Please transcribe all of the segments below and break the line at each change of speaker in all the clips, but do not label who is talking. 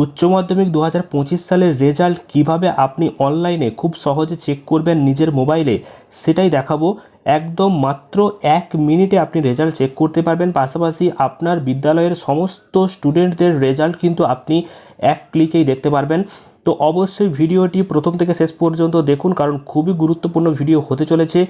উচ্চ মাধ্যমিক দু হাজার পঁচিশ সালের রেজাল্ট কীভাবে আপনি অনলাইনে খুব সহজে চেক করবেন নিজের মোবাইলে, সেটাই দেখাবো। একদম মাত্র এক মিনিটে আপনি রেজাল্ট চেক করতে পারবেন। পাশাপাশি আপনার বিদ্যালয়ের সমস্ত স্টুডেন্টদের রেজাল্ট কিন্তু আপনি এক ক্লিকেই দেখতে পারবেন। তো অবশ্যই ভিডিওটি প্রথম থেকে শেষ পর্যন্ত দেখুন, কারণ খুবই গুরুত্বপূর্ণ ভিডিও হতে চলেছে।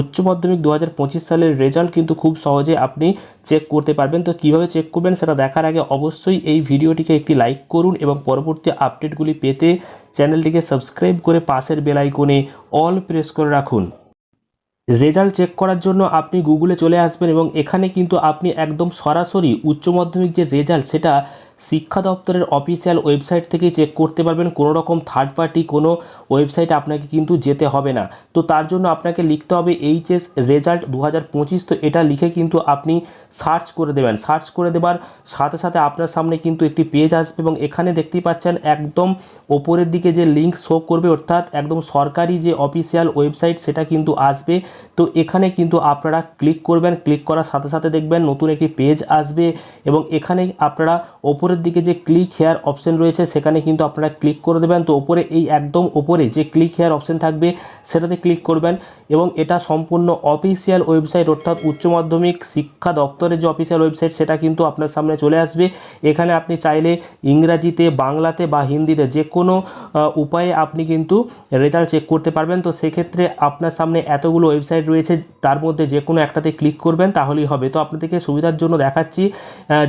উচ্চ মাধ্যমিক দু হাজার পঁচিশ সালের রেজাল্ট কিন্তু খুব সহজে আপনি চেক করতে পারবেন। তো কীভাবে চেক করবেন সেটা দেখার আগে অবশ্যই এই ভিডিওটিকে একটি লাইক করুন এবং পরবর্তী আপডেটগুলি পেতে চ্যানেলটিকে সাবস্ক্রাইব করে পাশের বেল আইকনে অল প্রেস করে রাখুন। রেজাল্ট চেক করার জন্য আপনি গুগলে চলে আসবেন এবং এখানে কিন্তু আপনি একদম সরাসরি উচ্চ মাধ্যমিক যে রেজাল্ট সেটা শিক্ষা দপ্তরের অফিসিয়াল ওয়েবসাইট থেকেই চেক করতে পারবেন। কোনো রকম থার্ড পার্টি কোনো ওয়েবসাইটে আপনাকে কিন্তু যেতে হবে না। তো তার জন্য আপনাকে লিখতে হবে এইচএস রেজাল্ট দু হাজার পঁচিশ। তো এটা লিখে কিন্তু আপনি সার্চ করে দেবেন। সার্চ করে দেবার সাথে সাথে আপনার সামনে কিন্তু একটি পেজ আসবে এবং এখানে দেখতেই পাচ্ছেন একদম ওপরের দিকে যে লিঙ্ক শো করবে, অর্থাৎ একদম সরকারি যে অফিসিয়াল ওয়েবসাইট সেটা কিন্তু আসবে। তো এখানে কিন্তু আপনারা ক্লিক করবেন। ক্লিক করার সাথে সাথে দেখবেন নতুন একটি পেজ আসবে এবং এখানে আপনারা ওপরের দিকে যে ক্লিক হেয়ার অপশন রয়েছে, সেখানে কিন্তু আপনারা ক্লিক করে দেবেন। তো ওপরে এই একদম ওপরে যে ক্লিক হেয়ার অপশন থাকবে, সেটাতে ক্লিক করবেন এবং এটা সম্পূর্ণ অফিসিয়াল ওয়েবসাইট অর্থাৎ উচ্চ মাধ্যমিক শিক্ষা দপ্তরের যে অফিসিয়াল ওয়েবসাইট সেটা কিন্তু আপনার সামনে চলে আসবে। এখানে আপনি চাইলে ইংরাজিতে, বাংলাতে বা হিন্দিতে যে কোনো উপায়ে আপনি কিন্তু রেজাল্ট চেক করতে পারবেন। তো সেক্ষেত্রে আপনার সামনে এতগুলো ওয়েবসাইট রয়েছে, তার মধ্যে যে কোনো একটাতে ক্লিক করবেন, তাহলেই হবে। তো আপনাদেরকে সুবিধার জন্য দেখাচ্ছি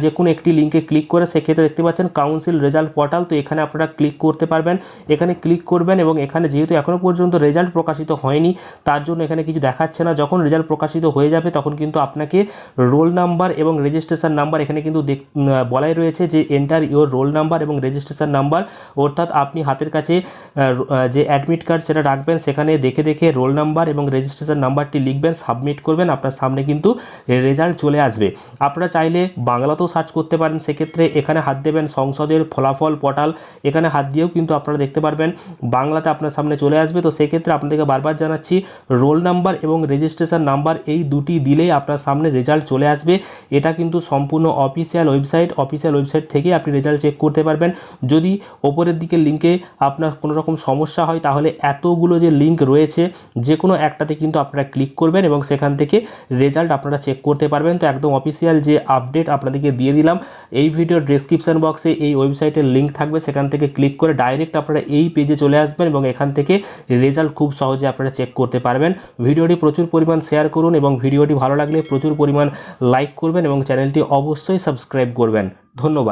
যে কোনো একটি লিঙ্কে ক্লিক করে সেক্ষেত্রে দেখতে পাচ্ছেন কাউন্সিল রেজাল্ট পোর্টাল তো এখানে আপনারা ক্লিক করতে পারবেন। এখানে ক্লিক করবেন এবং এখানে যেহেতু এখনও পর্যন্ত রেজাল্ট প্রকাশিত হয়নি, তার জন্য এখানে কিছু দেখাচ্ছে না। যখন রেজাল্ট প্রকাশিত হয়ে যাবে, তখন কিন্তু আপনাকে রোল নাম্বার এবং রেজিস্ট্রেশন নাম্বার এখানে কিন্তু বলাই রয়েছে যে এন্টার ইওর রোল নাম্বার এবং রেজিস্ট্রেশন নাম্বার অর্থাৎ আপনি হাতের কাছে যে অ্যাডমিট কার্ড সেটা রাখবেন, সেখানে দেখে দেখে রোল নাম্বার এবং রেজিস্ট্রেশন নাম্বারটি লিখবেন সাবমিট করবেন, আপনার সামনে কিন্তু রেজাল্ট চলে আসবে। আপনারা চাইলে বাংলাতেও সার্চ করতে পারেন, সেক্ষেত্রে এখানে হাত দেবেন সংসদের ফলাফল পোর্টাল এখানে হাত দিয়েও কিন্তু আপনারা দেখতে পারবেন। বাংলাতে আপনার সামনে চলে আসবে। তো সেক্ষেত্রে আপনাদেরকে বারবার জানাচ্ছি, রোল নাম্বার এবং রেজিস্ট্রেশন নাম্বার এই দুটি দিলেই আপনার সামনে রেজাল্ট চলে আসবে। এটা কিন্তু সম্পূর্ণ অফিসিয়াল ওয়েবসাইট। অফিসিয়াল ওয়েবসাইট থেকে আপনি রেজাল্ট চেক করতে পারবেন। যদি ওপরের দিকের লিঙ্কে আপনার কোনো রকম সমস্যা হয়, তাহলে এতগুলো যে লিঙ্ক রয়েছে যে কোনো একটাতে কিন্তু আপনারা ক্লিক করবেন এবং সেখান থেকে রেজাল্ট আপনারা চেক করতে পারবেন। তো একদম অফিসিয়াল যে আপডেট আপনাদেরকে দিয়ে দিলাম, এই ভিডিওর ডেসক্রিপশন বক্সে এই ওয়েবসাইটের লিঙ্ক থাকবে। সেখান থেকে ক্লিক করে ডাইরেক্ট আপনারা এই পেজে চলে আসবেন এবং এখান থেকে রেজাল্ট খুব সহজে আপনারা চেক করতে পারবেন। ভিডিওটি প্রচুর পরিমাণ শেয়ার করুন এবং ভিডিওটি ভালো লাগলে প্রচুর পরিমাণ লাইক করবেন এবং চ্যানেলটি অবশ্যই সাবস্ক্রাইব করবেন। ধন্যবাদ।